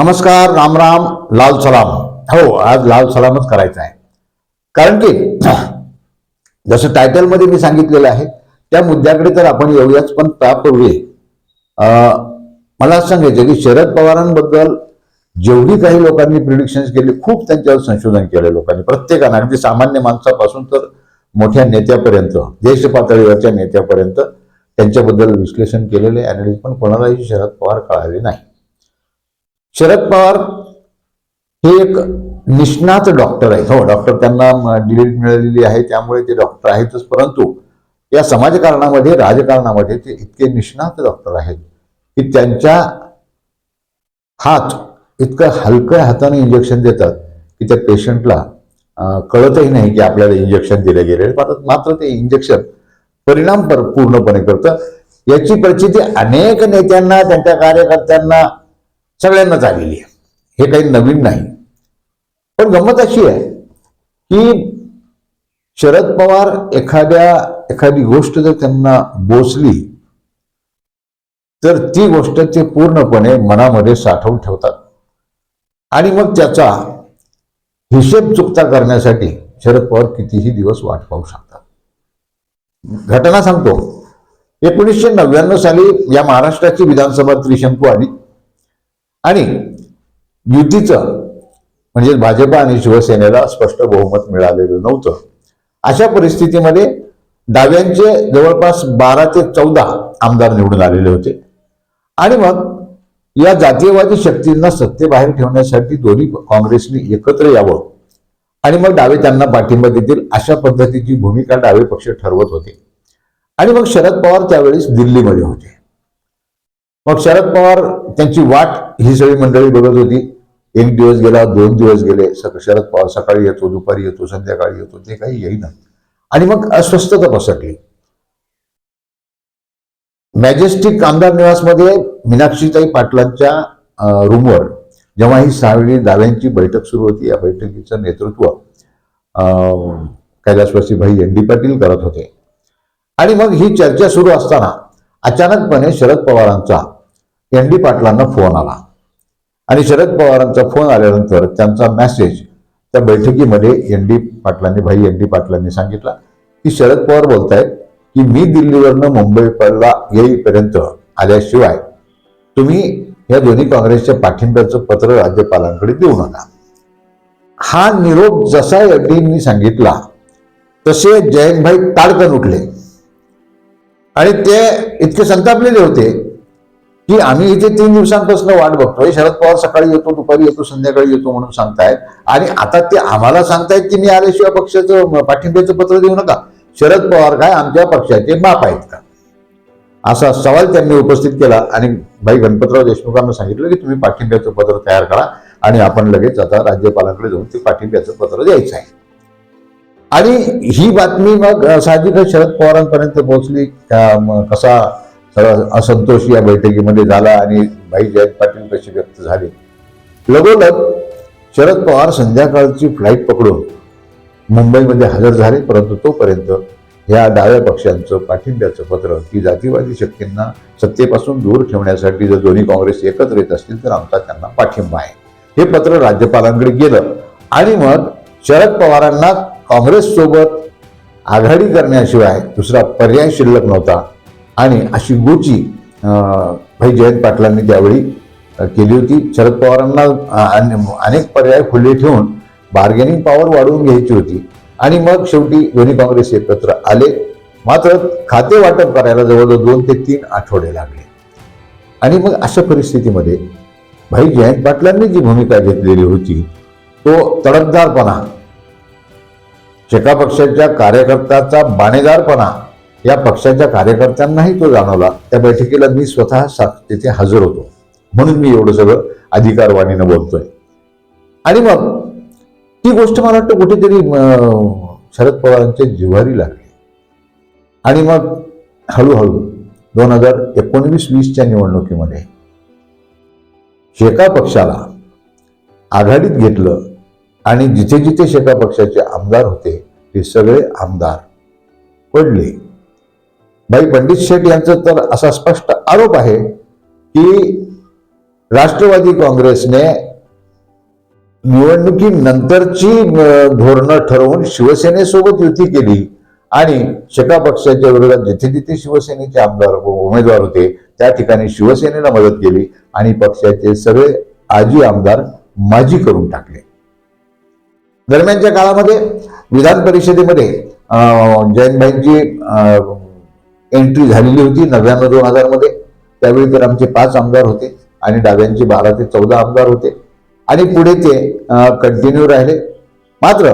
नमस्कार राम राम लाल सलाम. हो आज लाल सलामच करायचा आहे. कारण की जसं टायटलमध्ये मी सांगितलेलं आहे त्या मुद्द्याकडे तर आपण येऊयाच पण त्यापूर्वी मला असं सांगायचं की शरद पवारांबद्दल जेवढी काही लोकांनी प्रिडिक्शन्स केली खूप त्यांच्यावर संशोधन केलं लोकांनी. प्रत्येकानं अगदी सामान्य माणसापासून तर मोठ्या नेत्यापर्यंत देश पातळीवरच्या नेत्यापर्यंत त्यांच्याबद्दल विश्लेषण केलेले अॅनालिस्ट पण कोणालाही शरद पवार कळाले नाही. शरद पवार हे एक निष्णात डॉक्टर आहेत. हो डॉक्टर त्यांना डिलीट मिळालेली आहे त्यामुळे ते डॉक्टर आहेतच. परंतु या समाजकारणामध्ये राजकारणामध्ये ते इतके निष्णात डॉक्टर आहेत की त्यांच्या हात इतकं हलक्या हाताने इंजेक्शन देतात की त्या पेशंटला कळतही नाही की आपल्याला इंजेक्शन दिले गेले. मात्र मात्र ते इंजेक्शन परिणाम पर- पूर्णपणे करतं. याची प्रचिती अनेक नेत्यांना त्यांच्या कार्यकर्त्यांना सगळ्यांनाच आलेली आहे. हे काही नवीन नाही. पण गंमत अशी आहे की शरद पवार एखाद्या एखादी गोष्ट जर त्यांना बोचली तर ती गोष्ट ते पूर्णपणे मनामध्ये साठवून ठेवतात. आणि मग त्याचा हिशेब चुकता करण्यासाठी शरद पवार कितीही दिवस वाट पाहू शकतात. घटना सांगतो. एकोणीसशे नव्याण्णव साली या महाराष्ट्राची विधानसभा त्रिशंकू आली. आणि युतीचं म्हणजे भाजप आणि शिवसेनेला स्पष्ट बहुमत मिळालेलं नव्हतं. अशा परिस्थितीमध्ये डाव्यांचे जवळपास बारा ते चौदा आमदार निवडून आलेले होते. आणि मग या जातीयवादी शक्तींना सत्तेबाहेर ठेवण्यासाठी दोन्ही काँग्रेसने एकत्र यावं. आणि मग डावे त्यांना पाठिंबा देतील अशा पद्धतीची भूमिका डावे पक्ष ठरवत होते. आणि मग शरद पवार त्यावेळेस दिल्लीमध्ये होते. मग शरद पवार त्यांची वाट ही सगळी मंडळी बघत होती. एक दिवस गेला दोन दिवस गेले सक- शरद पवार सकाळी येतो दुपारी येतो संध्याकाळी येतो ते काही येईना. आणि मग अस्वस्थता पसरली. मॅजेस्टिक कामदार निवासमध्ये मीनाक्षीताई पाटलांच्या रूमवर जेव्हा ही सहावी दाव्यांची बैठक सुरू होती या बैठकीचं नेतृत्व अं, कैलासवासी भाई एन डी पाटील करत होते. आणि मग ही चर्चा सुरू असताना अचानकपणे शरद पवारांचा एन डी पाटलांना फोन आला. आणि शरद पवारांचा फोन आल्यानंतर त्यांचा मेसेज त्या बैठकीमध्ये एन डी पाटलांनी भाई एन डी पाटलांनी सांगितला की शरद पवार बोलतायत की मी दिल्लीवरनं मुंबईला येईपर्यंत आल्याशिवाय तुम्ही या दोन्ही काँग्रेसच्या पाठिंब्याचं पत्र राज्यपालांकडे देऊ नका. हा निरोप जसा एडींनी सांगितला तसे जयंतभाई ताडकन उठले. आणि ते इतके संतापलेले होते की आम्ही इथे तीन दिवसांपासून वाट बघतोय. शरद पवार सकाळी येतो दुपारी येतो संध्याकाळी येतो म्हणून सांगतायत. आणि आता ते आम्हाला सांगतायत की मी आल्याशिवाय पक्षाचं पाठिंब्याचं पत्र देऊ नका. शरद पवार काय आमच्या पक्षाचे बाप आहेत का? असा सवाल त्यांनी उपस्थित केला आणि भाई गणपतराव देशमुखांना सांगितलं की तुम्ही पाठिंब्याचं पत्र तयार करा आणि आपण लगेच आता राज्यपालांकडे जाऊन ते पाठिंब्याचं पत्र द्यायचं आहे. आणि ही बातमी मग साहजिकच शरद पवारांपर्यंत पोहोचली. कसा सगळा असंतोष या बैठकीमध्ये झाला आणि भाई जयंत पाटील कसे व्यक्त झाले. लगोलग शरद पवार संध्याकाळची फ्लाईट पकडून मुंबईमध्ये हजर झाले परंतु तोपर्यंत ह्या डाव्या पक्षांचं पाठिंब्याचं पत्र की जातीवादी शक्तींना सत्तेपासून दूर ठेवण्यासाठी जर दोन्ही काँग्रेस एकत्र येत असतील तर आमचा त्यांना पाठिंबा आहे. हे पत्र राज्यपालांकडे गेलं. आणि मग शरद पवारांना काँग्रेससोबत आघाडी करण्याशिवाय दुसरा पर्याय शिल्लक नव्हता. आणि अशी गोची भाई जयंत पाटलांनी त्यावेळी केली होती. शरद पवारांना अनेक पर्याय खुले ठेवून बार्गेनिंग पॉवर वाढवून घ्यायची होती. आणि मग शेवटी दोन्ही काँग्रेस एकत्र आले. मात्र खाते वाटप करायला जवळजवळ दोन ते तीन आठवडे लागले. आणि मग अशा परिस्थितीमध्ये भाई जयंत पाटलांनी जी भूमिका घेतलेली होती तो तडफदारपणा शेका पक्षाच्या कार्यकर्त्याचा बाणेदारपणा. या पक्षाच्या कार्यकर्त्यांनाही तो जाणवला. त्या बैठकीला मी स्वतः तिथे हजर होतो. म्हणून मी एवढं सगळं अधिकारवाणीनं बोलतोय. आणि मग ती गोष्ट मला वाटतं कुठेतरी शरद पवारांच्या जिव्हारी लागली. आणि मग हळूहळू दोन हजार एकोणवीस वीसच्या निवडणुकीमध्ये शेका पक्षाला आघाडीत घेतलं आणि जिथे जिथे शेका पक्षाचे आमदार होते ते सगळे आमदार पडले. भाई पंडित शेठ यांचा तर असा स्पष्ट आरोप आहे की राष्ट्रवादी काँग्रेसने निवडणुकीनंतरची धोरणं ठरवून शिवसेनेसोबत युती केली आणि शेका पक्षाच्या विरोधात जिथे जिथे शिवसेनेचे आमदार उमेदवार होते त्या ठिकाणी शिवसेनेला मदत केली आणि पक्षाचे सगळे आजी आमदार माजी करून टाकले. दरम्यानच्या काळामध्ये विधान परिषदेमध्ये जैनबाईंची जयंतभाईंची एंट्री झालेली होती नव्याण्णव दोन हजारमध्ये त्यावेळी तर आमचे पाच आमदार होते आणि डाव्यांचे बारा ते चौदा आमदार होते. आणि पुढे ते कंटिन्यू राहिले. मात्र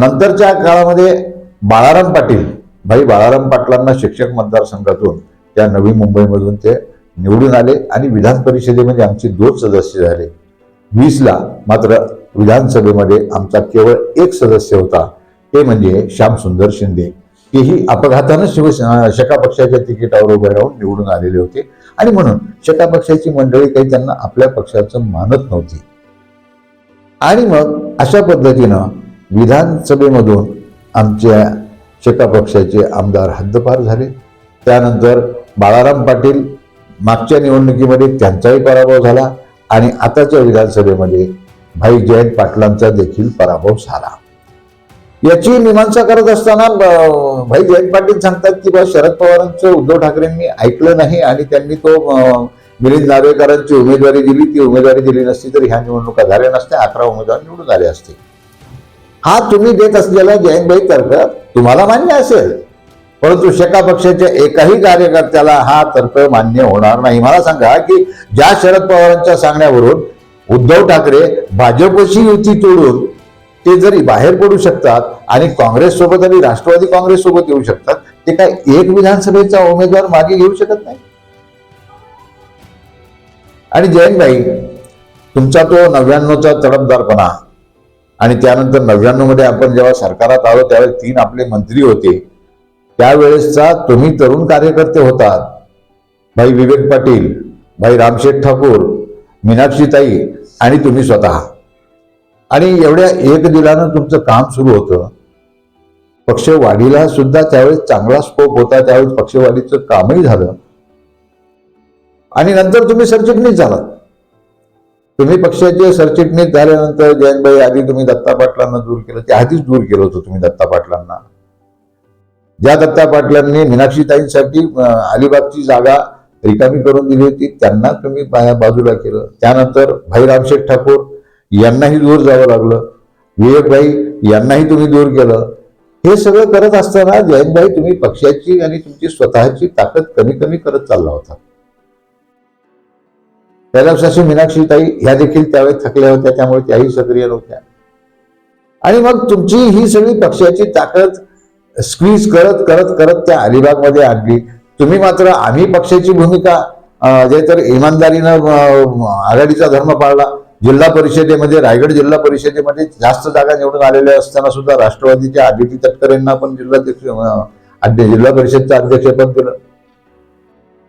नंतरच्या काळामध्ये बाळाराम पाटील भाई बाळाराम पाटलांना शिक्षक मतदारसंघातून त्या नवी मुंबईमधून ते निवडून आले आणि विधान परिषदेमध्ये आमचे दोन सदस्य झाले. वीसला मात्र विधानसभेमध्ये आमचा केवळ एक सदस्य होता ते म्हणजे श्याम सुंदर शिंदे. तेही अपघातानं शिवसेना शका पक्षाच्या तिकिटावर उभे राहून निवडून आलेले होते. आणि म्हणून शका पक्षाची मंडळी काही त्यांना आपल्या पक्षाचं मानत नव्हती. आणि मग अशा पद्धतीनं विधानसभेमधून आमच्या शेका पक्षाचे आमदार हद्दपार झाले. त्यानंतर बाळाराम पाटील मागच्या निवडणुकीमध्ये त्यांचाही पराभव झाला. आणि आताच्या विधानसभेमध्ये भाई जयंत पाटलांचा देखील पराभव झाला. याची मीमांसा करत असताना भाई जयंत पाटील सांगतात की बा शरद पवारांचं उद्धव ठाकरेंनी ऐकलं नाही आणि त्यांनी तो मिलिंद नार्वेकरांची उमेदवारी दिली. ती उमेदवारी दिली नसती तर ह्या निवडणुका झाल्या नसत्या अकरा उमेदवार निवडून आले असते. हा तुम्ही देत असलेला जयंतभाई तर्क तुम्हाला मान्य असेल. परंतु शेका पक्षाच्या एकाही कार्यकर्त्याला हा तर्क मान्य होणार नाही. मला सांगा की ज्या शरद पवारांच्या सांगण्यावरून उद्धव ठाकरे भाजपशी युती तोडून ते जरी बाहेर पडू शकतात आणि काँग्रेस सोबत आणि राष्ट्रवादी काँग्रेस सोबत येऊ शकतात ते काय एक विधानसभेचा उमेदवार मागे घेऊ शकत नाही? आणि जयंतभाई तुमचा तो नव्याण्णवचा तडफदारपणा आणि त्यानंतर नव्याण्णवमध्ये आपण जेव्हा सरकारात आलो त्यावेळेस तीन आपले मंत्री होते. त्यावेळेसचा तुम्ही तरुण कार्यकर्ते होतात. भाई विवेक पाटील भाई रामशेठ ठाकूर मीनाक्षीताई आणि तुम्ही स्वतः. आणि एवढ्या एक दिलानं तुमचं काम सुरू होतं. पक्षवाढीला सुद्धा त्यावेळेस चांगला स्कोप होता त्यावेळेस पक्षवाढीचं कामही झालं. आणि नंतर तुम्ही सरचिटणीस झालात. तुम्ही पक्षाचे सरचिटणीस झाल्यानंतर जयंतभाई आधी तुम्ही दत्ता पाटलांना दूर केलं ते आधीच दूर केलं होतं तुम्ही दत्ता पाटलांना. ज्या दत्ता पाटलांनी मीनाक्षीताईंसाठी अलिबागची जागा रिकामी करून दिली होती. त्यांना तुम्ही बाया बाजूला केलं. त्यानंतर भाई रामशेठ ठाकूर यांनाही दूर जावं लागलं. विवेकभाई यांनाही तुम्ही दूर केलं. हे सगळं करत असताना जयंतभाई तुम्ही पक्षाची आणि तुमची स्वतःची ताकद कमी कमी करत चालला होता. कैलासाशी मीनाक्षीताई ह्या देखील त्यावेळेस थकल्या होत्या. त्यामुळे त्याही सक्रिय नव्हत्या. आणि मग तुमची ही सगळी पक्षाची ताकद स्क्वीज करत करत करत त्या अलिबागमध्ये आणली. तुम्ही मात्र आम्ही पक्षाची भूमिका जे तर इमानदारीनं आघाडीचा धर्म पाळला जिल्हा परिषदेमध्ये रायगड जिल्हा परिषदेमध्ये जास्त जागा निवडून आलेल्या असताना सुद्धा राष्ट्रवादीच्या आदिती तटकरेंना पण जिल्हाध्यक्ष जिल्हा परिषदचं अध्यक्षपद केलं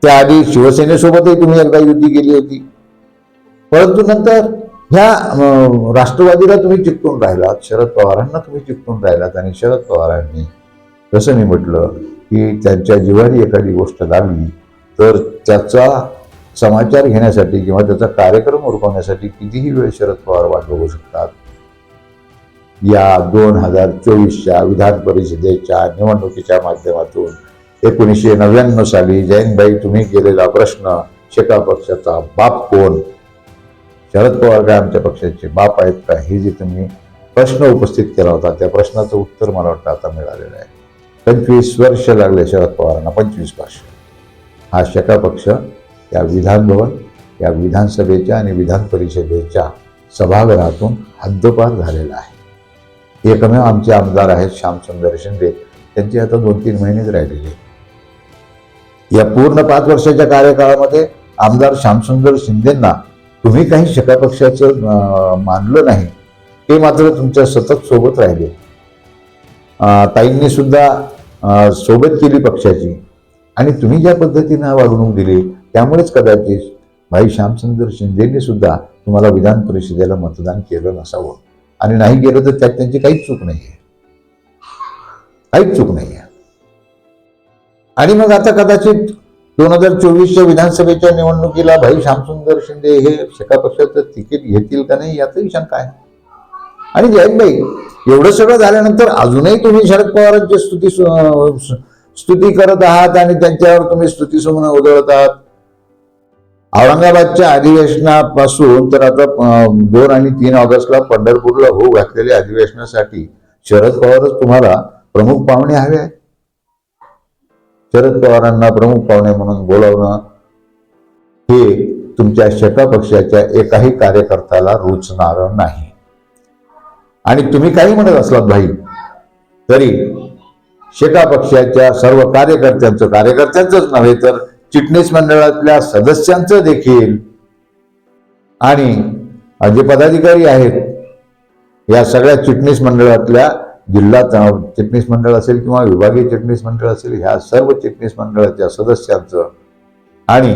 त्याआधी शिवसेनेसोबतही तुम्ही एकदा युती केली होती. परंतु नंतर ह्या राष्ट्रवादीला तुम्ही चिकटून राहिलात शरद पवारांना तुम्ही चिकटून राहिलात आणि शरद पवारांनी जसं मी म्हटलं की त्यांच्या जिवारी एखादी गोष्ट लागली तर त्याचा समाचार घेण्यासाठी किंवा त्याचा कार्यक्रम उरकवण्यासाठी कितीही वेळ शरद पवार वाट बघू शकतात. या दोन हजार चोवीसच्या विधान परिषदेच्या निवडणुकीच्या माध्यमातून एकोणीसशे नव्याण्णव साली जयंतभाई तुम्ही केलेला प्रश्न शेका पक्षाचा बाप कोण? शरद पवार काय आमच्या पक्षाचे बाप आहेत का? हे जे तुम्ही प्रश्न उपस्थित केला होता त्या प्रश्नाचं उत्तर मला वाटतं आता मिळालेलं आहे. पंचवीस वर्ष लागले शरद पवारांना पंचवीस वर्ष. हा शका पक्ष या विधानभवन या विधानसभेच्या आणि विधान परिषदेच्या सभागृहातून हद्दपार झालेला आहे. एकमेव आमचे आमदार आहेत श्यामसुंदर शिंदे. त्यांचे आता दोन तीन महिनेच राहिलेले या पूर्ण पाच वर्षाच्या कार्यकाळामध्ये आमदार श्यामसुंदर शिंदेंना तुम्ही काही शका पक्षाचं मानलं नाही. ते मात्र तुमच्या सतत सोबत राहिले. ताईंनी सुद्धा सोबत केली पक्षाची. आणि तुम्ही ज्या पद्धतीनं वागणूक दिली त्यामुळेच कदाचित भाई श्यामसुंदर शिंदेंनी सुद्धा तुम्हाला विधान परिषदेला मतदान केलं नसावं. आणि नाही गेलं तर त्यात त्यांची काहीच चूक नाही आहे काहीच चूक नाही आहे आणि मग आता कदाचित दोन हजार चोवीसच्या विधानसभेच्या निवडणुकीला भाई श्यामसुंदर शिंदे हे शेका पक्षाचं तिकीट घेतील का नाही याचाही शंका आहे आणि जयंतभाई एवढं सगळं झाल्यानंतर अजूनही तुम्ही शरद पवारांची स्तुती स्तुती करत आहात आणि त्यांच्यावर तुम्ही स्तुती सुमन उधळत आहात. औरंगाबादच्या अधिवेशनापासून तर आता दोन आणि तीन ऑगस्टला पंढरपूरला होऊ घातलेल्या अधिवेशनासाठी शरद पवारच तुम्हाला प्रमुख पाहुणे हवे आहेत. शरद पवारांना प्रमुख पाहुणे म्हणून बोलावणं हे तुमच्या शेका पक्षाच्या एकाही कार्यकर्त्याला रुचणार नाही. आणि तुम्ही काही म्हणत असलात भाई तरी शेका पक्षाच्या सर्व कार्यकर्त्यांचं कार्यकर्त्यांचंच नव्हे तर चिटणीस मंडळातल्या सदस्यांचं देखील. आणि जे पदाधिकारी आहेत या सगळ्या चिटणीस मंडळातल्या जिल्हा चिटणीस मंडळ असेल किंवा विभागीय चिटणीस मंडळ असेल ह्या सर्व चिटणीस मंडळाच्या सदस्यांचं आणि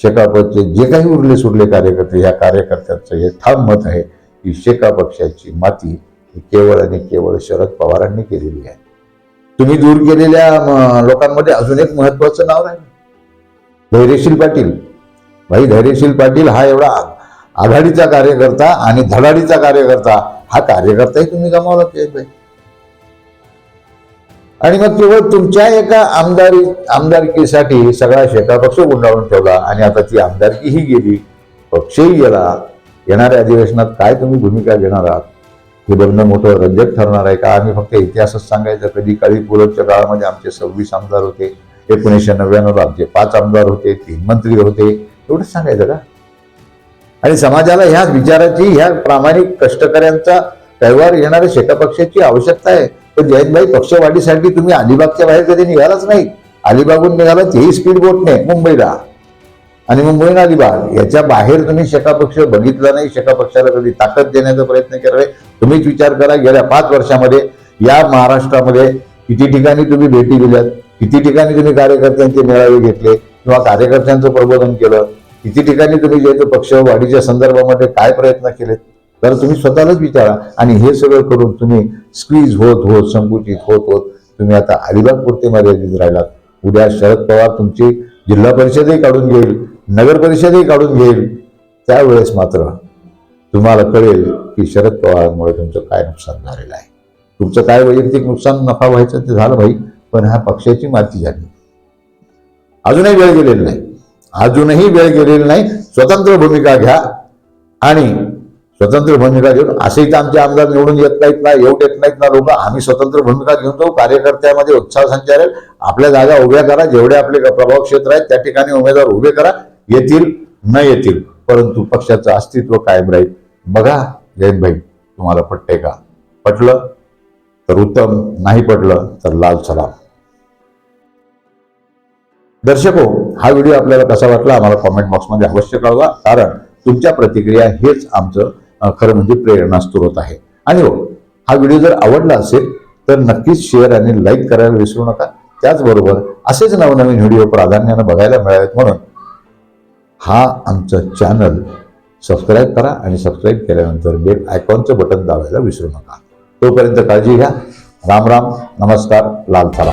शेकापचे जे काही उरले सुरले कार्यकर्ते ह्या कार्यकर्त्यांचं हे ठाम मत आहे. की पक्षाची माती ही केवळ आणि केवळ शरद पवारांनी केलेली आहे. तुम्ही दूर केलेल्या लोकांमध्ये अजून एक महत्वाचं नाव आहे धैर्यशील पाटील. भाई धैर्यशील पाटील हा एवढा आघाडीचा कार्यकर्ता आणि धडाडीचा कार्यकर्ता हा कार्यकर्ताही तुम्ही गमावला भाई आणि मग केवळ तुमच्या एका आमदारी आमदारकीसाठी सगळा शेका पक्ष गुंडाळून ठेवला आणि आता ती आमदारकीही गेली पक्षही गेला येणाऱ्या अधिवेशनात काय तुम्ही भूमिका घेणार आहात? हे बघणं मोठं रंजक ठरणार आहे का? आम्ही फक्त इतिहासच सांगायचं. कधी काळी पुलटच्या काळामध्ये आमचे सव्वीस आमदार होते एकोणीसशे नव्याण्णवला आमचे पाच आमदार होते तीन मंत्री होते. एवढंच सांगायचं का? आणि समाजाला ह्या विचाराची ह्या प्रामाणिक कष्टकऱ्यांचा व्यवहार येणाऱ्या शेका पक्षाची आवश्यकता आहे. पण जयंतभाई पक्षवाढीसाठी तुम्ही अलिबागच्या बाहेर कधी निघालाच नाही. अलिबागून निघाला तेही स्पीड बोटने मुंबईला. आणि मग मुंबईहून अलिबाग याच्या बाहेर तुम्ही शेकापक्ष बघितला नाही शेकापक्षाला कधी ताकद देण्याचा प्रयत्न केला तुम्हीच विचार करा गेल्या पाच वर्षामध्ये या महाराष्ट्रामध्ये किती ठिकाणी तुम्ही भेटी दिल्यात किती ठिकाणी तुम्ही कार्यकर्त्यांचे मेळावे घेतले किंवा कार्यकर्त्यांचं प्रबोधन केलं किती ठिकाणी तुम्ही जे ते पक्ष वाढीच्या संदर्भामध्ये काय प्रयत्न केलेत तर तुम्ही स्वतःलाच विचारा. आणि हे सगळं करून तुम्ही स्क्वीज होत होत संकुचित होत होत. तुम्ही आता अलिबाग पुरते मर्यादित राहिलात. उद्या शरद पवार तुमची जिल्हा परिषदही काढून घेईल नगर परिषदही काढून घेईल त्यावेळेस मात्र तुम्हाला कळेल की शरद पवारांमुळे तुमचं काय नुकसान झालेलं आहे. तुमचं काय वैयक्तिक नुकसान नफा व्हायचं ते झालं भाई पण ह्या पक्षाची माती झाली. अजूनही वेळ गेलेली नाही. अजूनही वेळ गेलेली नाही. स्वतंत्र भूमिका घ्या आणि स्वतंत्र भूमिका घेऊन असेही तर आमचे आमदार निवडून येत नाहीत ना येऊ देत नाहीत ना लोक आम्ही स्वतंत्र भूमिका घेऊन जाऊ कार्यकर्त्यामध्ये उत्साह संचारेल आपल्या जागा उभ्या करा जेवढे आपले प्रभाव क्षेत्र आहेत त्या ठिकाणी उमेदवार उभे करा येतील न येतील परंतु पक्षाचं अस्तित्व कायम राहील. बघा जयंतभाई तुम्हाला पटतंय का? पटलं? तर उत्तम नाही पटलं तर लाल सलाम. दर्शको हा व्हिडिओ आपल्याला कसा वाटला आम्हाला कॉमेंट बॉक्समध्ये अवश्य कळवा कारण तुमच्या प्रतिक्रिया हेच आमचं खरं म्हणजे प्रेरणा स्त्रोत आहे. आणि हो हा व्हिडिओ जर आवडला असेल तर नक्कीच शेअर आणि लाईक करायला विसरू नका. त्याचबरोबर असेच नवनवीन व्हिडिओ प्राधान्यानं बघायला मिळावेत म्हणून हा आमचं चॅनल सबस्क्राईब करा आणि सबस्क्राईब केल्यानंतर बेल आयकॉनचं बटन दाबायला विसरू नका. तोपर्यंत काळजी घ्या. राम राम. नमस्कार. लाल थारा.